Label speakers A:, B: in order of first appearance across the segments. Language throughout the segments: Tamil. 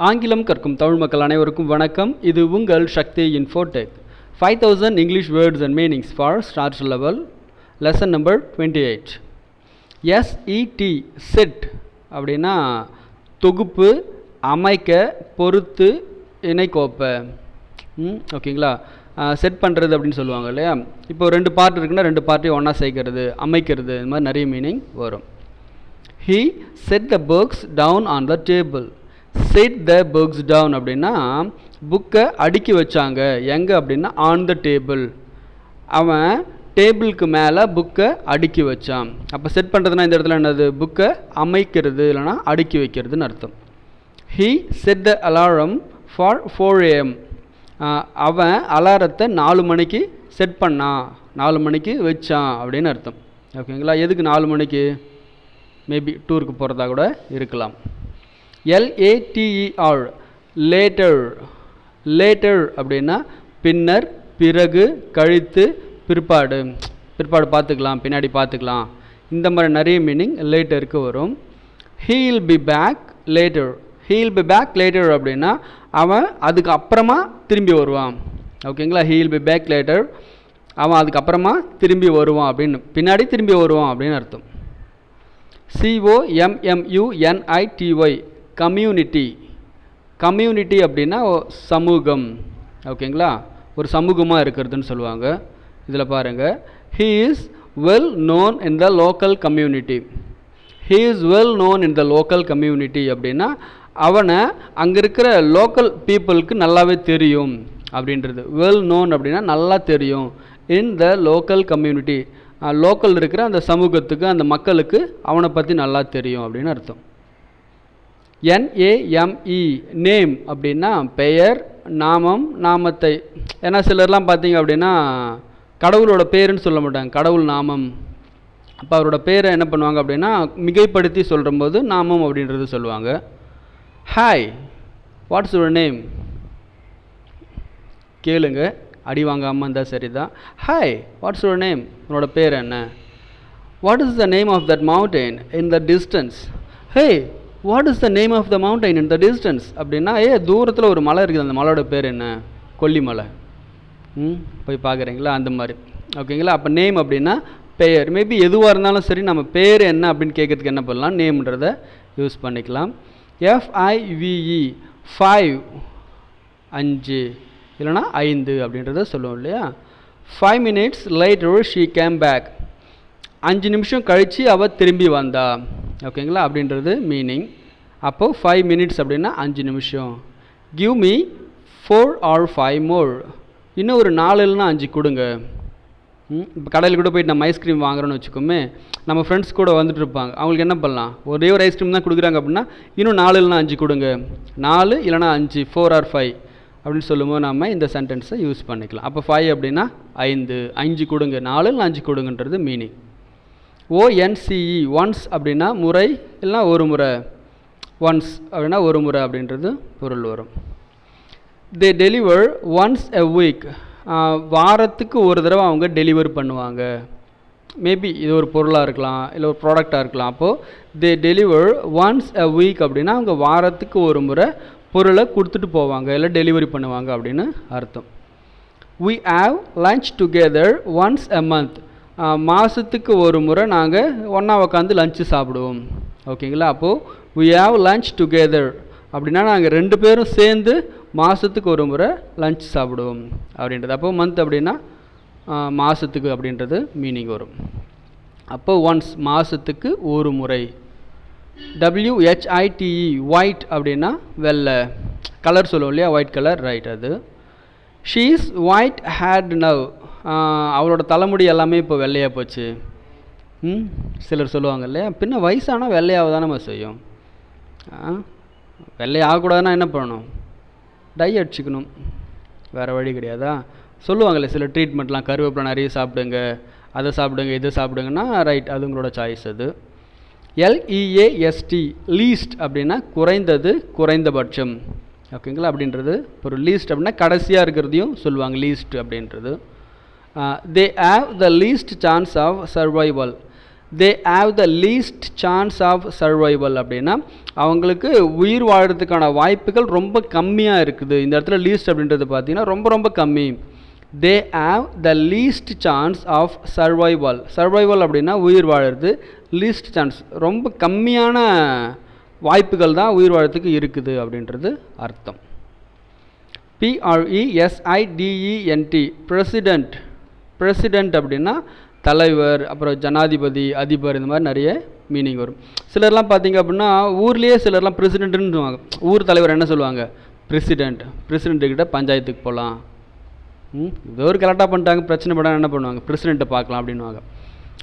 A: ஆங்கிலம் கற்கும் தமிழ் மக்கள் அனைவருக்கும் வணக்கம். இது உங்கள் Sakthi infotech five thousand English words and meanings for start level lesson number twenty eight S E T set அப்படின்னா தொகுப்பு அமைக்க பொறுத்து இணைக்கோப்பை. ம் ஓகேங்களா செட் பண்ணுறது அப்படின்னு சொல்லுவாங்க இல்லையா? இப்போ ரெண்டு பார்ட் இருக்குன்னா ரெண்டு பார்ட்டையும் ஒன்றா சேர்க்கறது அமைக்கிறது இந்த மாதிரி நிறைய மீனிங் வரும். He set the books down on the table set the books down அப்படின்னா புக்கை அடுக்கி வச்சாங்க. எங்கே அப்படின்னா ஆன் த டேபிள் அவன் டேபிளுக்கு மேலே புக்கை அடுக்கி வச்சான். அப்போ செட் பண்ணுறதுனா இந்த இடத்துல என்னது? புக்கை அமைக்கிறது இல்லைனா அடுக்கி வைக்கிறதுன்னு அர்த்தம். He set the alarm for four A M அவன் அலாரத்தை நாலு மணிக்கு செட் பண்ணான். நாலு மணிக்கு வச்சான் அப்படின்னு அர்த்தம். ஓகேங்களா? எதுக்கு நாலு மணிக்கு? மேபி டூருக்கு போகிறதா கூட இருக்கலாம். எல்ஏடிஇஆர் லேட்டர் லேட்டர் அப்படின்னா பின்னர் பிறகு கழித்து பிற்பாடு. பிற்பாடு பார்த்துக்கலாம் பின்னாடி பார்த்துக்கலாம். இந்த மாதிரி நிறைய மீனிங் லேட்டருக்கு வரும். He'll be back later he'll be back later அப்படின்னா அவன் அதுக்கு அப்புறமா திரும்பி வருவான். ஓகேங்களா ஹீல் பி பேக் லேட்டர் அவன் அதுக்கப்புறமா திரும்பி வருவான் அப்படின்னு. பின்னாடி திரும்பி வருவான் அப்படின்னு அர்த்தம். சிஓஎம்எம்யூஎன்ஐடிஒய் கம்யூனிட்டி கம்யூனிட்டி அப்படின்னா சமூகம். ஓகேங்களா? ஒரு சமூகமாக இருக்கிறதுன்னு சொல்லுவாங்க. இதில் பாருங்கள் he is well known in the local community he is well known in the local community அப்படின்னா அவனை அங்கே இருக்கிற லோக்கல் பீப்புளுக்கு நல்லாவே தெரியும் அப்படின்றது. வெல் நோன் அப்படின்னா நல்லா தெரியும் in the local community local இருக்கிற அந்த சமூகத்துக்கு அந்த மக்களுக்கு அவனை பற்றி நல்லா தெரியும் அப்படின்னு அர்த்தம். என்ஏஎம்இ நேம் அப்படின்னா பெயர் நாமம் நாமத்தை. ஏன்னா சிலர்லாம் பார்த்தீங்க அப்படின்னா கடவுளோட பேருன்னு சொல்ல மாட்டாங்க. கடவுள் நாமம். அப்போ அவரோட பேரை என்ன பண்ணுவாங்க அப்படின்னா மிகைப்படுத்தி சொல்கிற போது நாமம் அப்படின்றது சொல்லுவாங்க. ஹாய் வாட்ஸ் யுவர் நேம் கேளுங்க. அடி வாங்காமல் இருந்தால் சரி தான் ஹாய் வாட்ஸ் யுவர் நேம் உன்னோட பேர் என்ன? What is the name of that mountain in the distance hey what is the name of the mountain in the distance அப்படின்னா ஏ தூரத்தில் ஒரு மலை இருக்குது. அந்த மலையோட பேர் என்ன? கொல்லிமலை. ம் போய் பார்க்குறீங்களா? அந்த மாதிரி. ஓகேங்களா? அப்போ நேம் அப்படின்னா பெயர். மேபி எதுவாக இருந்தாலும் சரி நம்ம பேர் என்ன அப்படின்னு கேட்குறதுக்கு என்ன பண்ணலாம்? நேம்ன்றதை யூஸ் பண்ணிக்கலாம். F I V E five அஞ்சு இல்லைனா ஐந்து அப்படின்றத சொல்லுவோம் இல்லையா? Five minutes later she came back அஞ்சு நிமிஷம் கழித்து அவள் திரும்பி வந்தா. ஓகேங்களா? அப்படின்றது மீனிங் அப்போது ஃபைவ் மினிட்ஸ் அப்படின்னா அஞ்சு நிமிஷம். Give me four or five more இன்னும் ஒரு நாலு இல்லைனா அஞ்சு கொடுங்க. இப்போ கடையில் கூட போயிட்டு நம்ம ஐஸ்கிரீம் வாங்குறோன்னு வச்சுக்கோமே நம்ம ஃப்ரெண்ட்ஸ் கூட வந்துட்டு இருப்பாங்க. அவங்களுக்கு என்ன பண்ணலாம்? ஒரே ஒரு ஐஸ்கிரீம் தான் கொடுக்குறாங்க அப்படின்னா இன்னும் நாலு இல்லைனா அஞ்சு கொடுங்க. நாலு இல்லைனா அஞ்சு ஃபோர் ஆர் ஃபைவ் அப்படின்னு சொல்லும்போது நம்ம இந்த சென்டென்ஸை யூஸ் பண்ணிக்கலாம். அப்போ ஃபைவ் அப்படின்னா ஐந்து அஞ்சு கொடுங்க. நாலு இல்லை அஞ்சு கொடுங்கன்றது மீனிங் ஓஎன்சிஇ ஒன்ஸ் அப்படின்னா முறை இல்லைனா ஒரு முறை. ஒன்ஸ் அப்படின்னா ஒரு முறை அப்படின்றது பொருள் வரும். They deliver once a week வாரத்துக்கு ஒரு தடவை அவங்க டெலிவர் பண்ணுவாங்க. மேபி இது ஒரு பொருளாக இருக்கலாம் இல்லை ஒரு ப்ராடக்டாக இருக்கலாம். அப்போது they deliver once a week அப்படின்னா அவங்க வாரத்துக்கு ஒரு முறை பொருளை கொடுத்துட்டு போவாங்க இல்லை டெலிவரி பண்ணுவாங்க அப்படின்னு அர்த்தம். We have lunch together once a month மாதத்துக்கு ஒரு முறை நாங்கள் ஒன்றா உட்காந்து லஞ்சு சாப்பிடுவோம். ஓகேங்களா? அப்போது வி ஹாவ் லன்ச் டுகெதர் அப்படின்னா நாங்கள் ரெண்டு பேரும் சேர்ந்து மாதத்துக்கு ஒரு முறை லஞ்ச் சாப்பிடுவோம் அப்படின்றது. அப்போது மந்த் அப்படின்னா மாதத்துக்கு அப்படின்றது மீனிங் வரும். அப்போ ஒன்ஸ் மாதத்துக்கு ஒரு முறை. டபிள்யூஹெச்ஐடிஇ ஒயிட் அப்படின்னா வெள்ளை. கலர் சொல்லுவோம் இல்லையா? ஒயிட் கலர் ரைட் அது. ஷீஸ் ஒயிட் ஹேட் நவ் அவளோட தலைமுடி எல்லாமே இப்போ வெள்ளையாக போச்சு. ம் சிலர் சொல்லுவாங்க இல்லையா? பின்ன வயசானால் வெள்ளையாக தான் நம்ம செய்யும். வெள்ளையாகக்கூடாதுன்னா என்ன பண்ணணும்? டை அடிச்சுக்கணும். வேறு வழி கிடையாதா? சொல்லுவாங்கல்ல சில ட்ரீட்மெண்ட்லாம் கருவேப்பிலை நிறைய சாப்பிடுங்க அதை சாப்பிடுங்க இதை சாப்பிடுங்கன்னா ரைட் அது. உங்களோட சாய்ஸ் அது எல்இஏஎஸ்டி லீஸ்ட் அப்படின்னா குறைந்தது குறைந்தபட்சம். ஓகேங்களா? அப்படின்றது ஒரு லீஸ்ட் அப்படின்னா கடைசியாக இருக்கிறதையும் சொல்லுவாங்க லீஸ்ட் அப்படின்றது. They have the least chance of survival they have the least chance of survival அப்படின்னா அவங்களுக்கு உயிர் வாழறதுக்கான வாய்ப்புகள் ரொம்ப கம்மியாக இருக்குது. இந்த இடத்துல லீஸ்ட் அப்படின்றது பார்த்தீங்கன்னா ரொம்ப ரொம்ப கம்மி. They have the least chance of survival survival அப்படின்னா உயிர் வாழறது லீஸ்ட் சான்ஸ் ரொம்ப கம்மியான வாய்ப்புகள் தான் உயிர் வாழறதுக்கு இருக்குது அப்படின்றது அர்த்தம். பிஆர்இஎஸ்ஐடிஇஎன்டி பிரசிடெண்ட் பிரசிடெண்ட் அப்படின்னா தலைவர் அப்புறம் ஜனாதிபதி அதிபர் இந்த மாதிரி நிறைய மீனிங் வரும். சிலர்லாம் பார்த்தீங்க அப்படின்னா ஊர்லேயே சிலர்லாம் பிரசிடென்ட்னு சொல்லுவாங்க. ஊர் தலைவர் என்ன சொல்லுவாங்க? பிரசிடெண்ட் பிரசிடெண்ட்டுக்கிட்ட பஞ்சாயத்துக்கு போகலாம் ம் ஏதோ ஒரு கரெக்டாக பண்ணிட்டாங்க பிரச்சனை பண்ணால் என்ன பண்ணுவாங்க? பிரசிடெண்ட்டை பார்க்கலாம் அப்படின்னுவாங்க.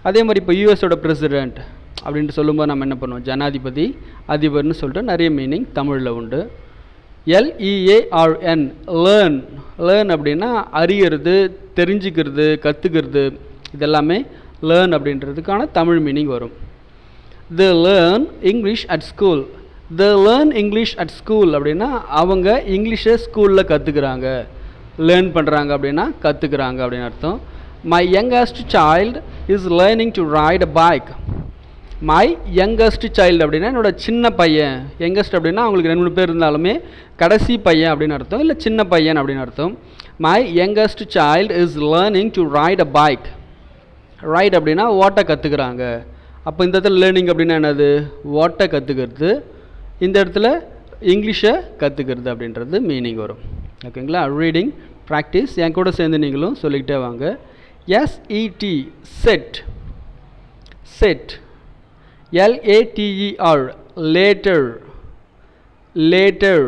A: அதே மாதிரி இப்போ யூஎஸோட பிரசிடெண்ட் அப்படின்ட்டு சொல்லும்போது நம்ம என்ன பண்ணுவோம்? ஜனாதிபதி அதிபர்னு சொல்லிட்டு நிறைய மீனிங் தமிழில் உண்டு. எல்இஏஆர்என் லேர்ன் லேர்ன் அப்படின்னா அறியறது தெரிஞ்சுக்கிறது கற்றுக்கிறது இதெல்லாமே லேர்ன் அப்படின்றதுக்கான தமிழ் மீனிங் வரும். They learn English at school they learn English at school அப்படின்னா அவங்க இங்கிலீஷை ஸ்கூலில் கற்றுக்குறாங்க லேர்ன் பண்ணுறாங்க அப்படின்னா கற்றுக்குறாங்க அப்படின்னு அர்த்தம். My youngest child is learning to ride a bike my youngest child அப்படின்னா என்னோட சின்ன பையன். யங்கஸ்ட் அப்படின்னா அவங்களுக்கு ரெண்டு மூணு பேர் இருந்தாலுமே கடைசி பையன் அப்படின்னு அர்த்தம். இல்லை சின்ன பையன் அப்படின்னு அர்த்தம். My youngest child is learning to ride a bike ride அப்படின்னா ஓட்ட கற்றுக்குறாங்க அப்போ இந்த இடத்துல லேர்னிங் அப்படின்னா என்னது? ஓட்ட கற்றுக்கிறது இந்த இடத்துல இங்கிலீஷை கற்றுக்கிறது அப்படின்றது மீனிங் வரும். ஓகேங்களா ரீடிங் ப்ராக்டிஸ் என் கூட சேர்ந்து நீங்களும் சொல்லிக்கிட்டே வாங்க. SET set set எல்ஏடிஇஆர் later later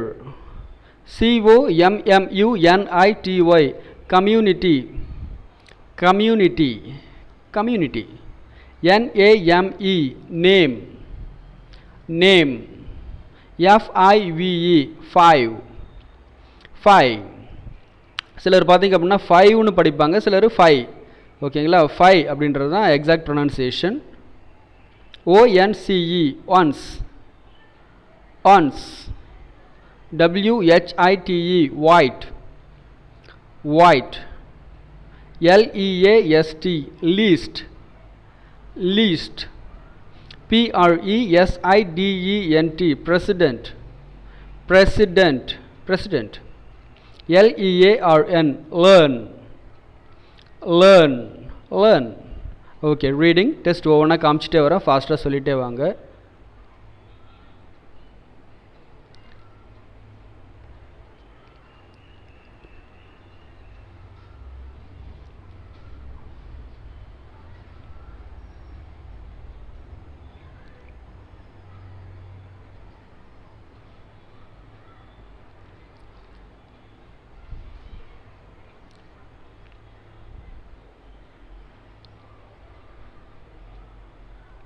A: சிஓஎம்எம்யூஎன்ஐடிஒய் community community community NAME name name F I V E five five சிலர் பார்த்தீங்க அப்படின்னா ஃபைவ்னு படிப்பாங்க சிலர் ஃபைவ் ஓகேங்களா ஃபைவ் அப்படின்றது தான் exact pronunciation ONCE once once. w h i t e white. White. L e a s t least least p r e s i d e n t president. President. President. L e a r n learn. Learn. Learn. Okay reading test ஒவ்வொன்றா காமிச்சிட்டே வரேன் ஃபாஸ்ட்டாக சொல்லிகிட்டே வாங்க.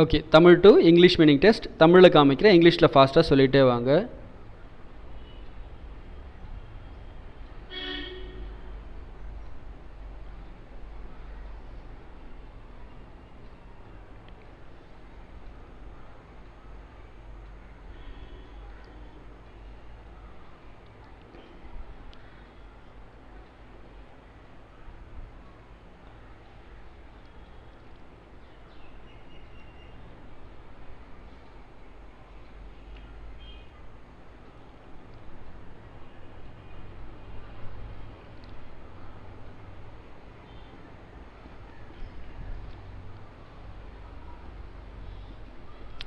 A: Okay Tamil to English meaning test தமிழில் காமிக்கிறேன் இங்கிலீஷில் ஃபாஸ்ட்டாக சொல்லிகிட்டே வாங்க.